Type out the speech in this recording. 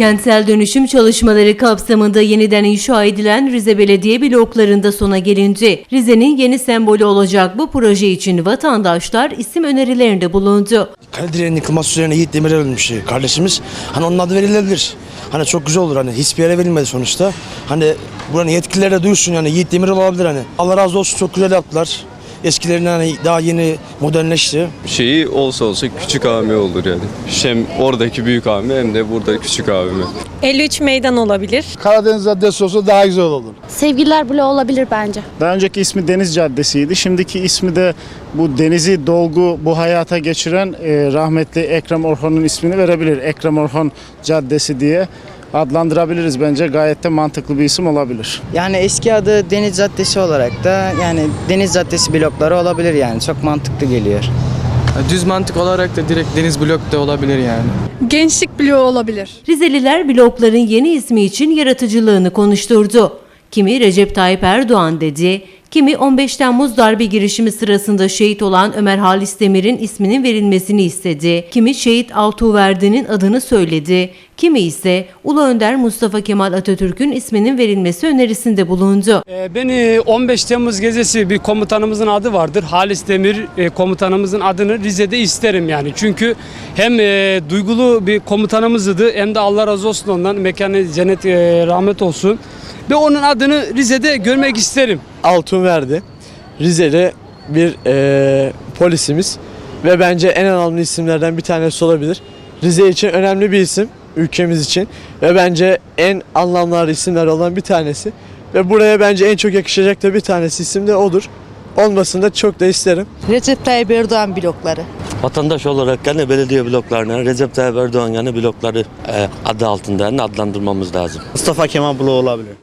Kentsel dönüşüm çalışmaları kapsamında yeniden inşa edilen Rize Belediye bloklarında sona gelince Rize'nin yeni sembolü olacak bu proje için vatandaşlar isim önerilerinde bulundu. Kaledire'nin yıkılması üzerine Yiğit Demirel ölmüş kardeşimiz. Hani onun adı verilebilir. Hani çok güzel olur hani hiçbir yere verilmedi sonuçta. Hani buranın yetkilileri de duysun yani Yiğit Demirel olabilir hani. Allah razı olsun çok güzel yaptılar. Eskilerinden hani daha yeni modernleşti. şeyi olsa olsa küçük ami olur yani. Hem oradaki büyük ami hem de burada küçük abimi. 53 meydan olabilir. Karadeniz Caddesi olsa daha güzel olur. Sevgililer bile olabilir bence. Daha önceki ismi Deniz Caddesi'ydi. Şimdiki ismi de bu denizi dolgu bu hayata geçiren e, rahmetli Ekrem Orhan'ın ismini verebilir. Ekrem Orhan Caddesi diye adlandırabiliriz bence. Gayet de mantıklı bir isim olabilir. Yani eski adı Deniz Caddesi olarak da yani Deniz Caddesi blokları olabilir yani çok mantıklı geliyor. Düz mantık olarak da direkt deniz blok da olabilir yani. Gençlik bloğu olabilir. Rizeliler blokların yeni ismi için yaratıcılığını konuşturdu. Kimi Recep Tayyip Erdoğan dedi, kimi 15 Temmuz darbe girişimi sırasında şehit olan Ömer Halis Demir'in isminin verilmesini istedi. Kimi şehit Altuğverdi'nin adını söyledi. Kimi ise Ulu Önder Mustafa Kemal Atatürk'ün isminin verilmesi önerisinde bulundu. Ee, Beni 15 Temmuz gezisi bir komutanımızın adı vardır. Halis Demir e, komutanımızın adını Rize'de isterim yani. Çünkü hem e, duygulu bir komutanımızdı hem de Allah razı olsun ondan mekanı cennet e, rahmet olsun. Ve onun adını Rize'de görmek isterim. Altun verdi. Rize'de bir eee, polisimiz ve bence en önemli isimlerden bir tanesi olabilir. Rize için önemli bir isim ülkemiz için ve bence en anlamlı isimler olan bir tanesi ve buraya bence en çok yakışacak da bir tanesi isim de odur. Olmasını da çok da isterim. Recep Tayyip Erdoğan blokları. Vatandaş olarak yani belediye bloklarına Recep Tayyip Erdoğan yani blokları e, adı altında yani adlandırmamız lazım. Mustafa Kemal Bloğu olabilir.